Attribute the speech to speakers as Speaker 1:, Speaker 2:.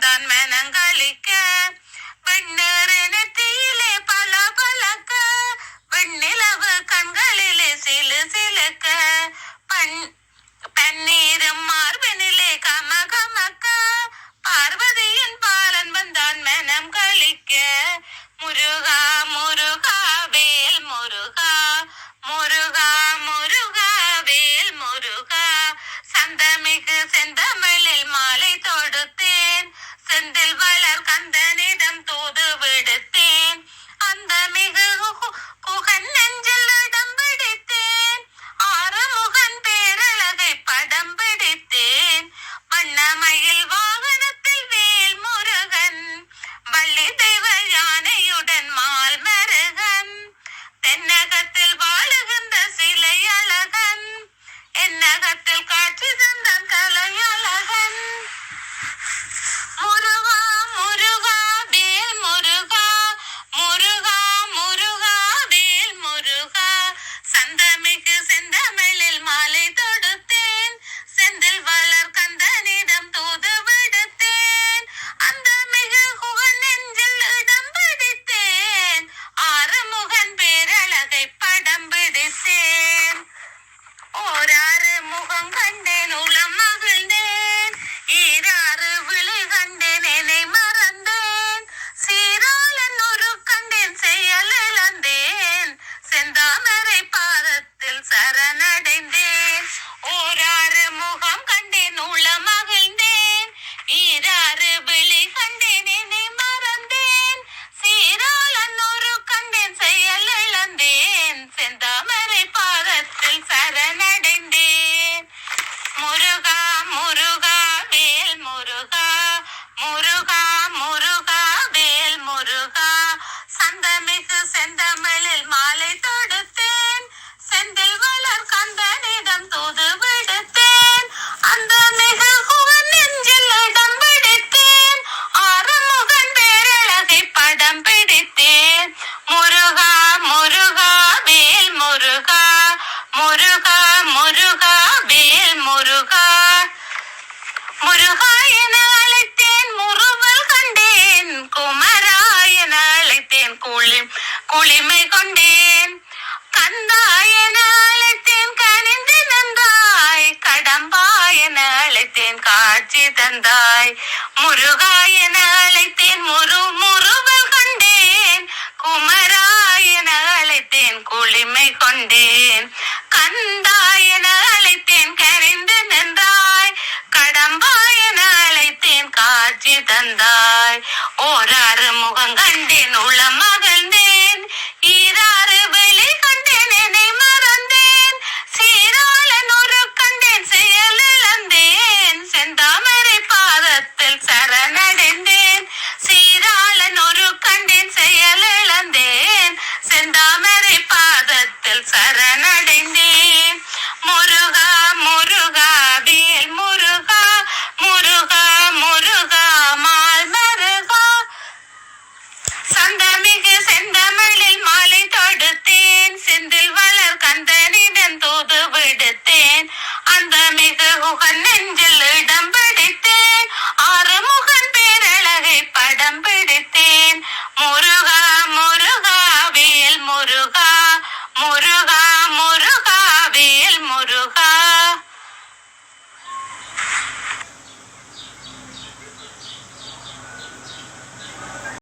Speaker 1: தான் மனங்களிக்க. வெண்ணறு நெத்தியிலே தந்தாய். முருகா என அழைத்தேன் முரு முருகல் கண்டேன். குமரா என அழைத்தேன் குளிமை கொண்டேன். கந்தா என அழைத்தேன் கரிந்து நின்றாய். கடம்பா அழைத்தேன் காட்சி தந்தாய். ஓர் அறுமுகம் கண்டேன் உளம் முகன் நெஞ்சில்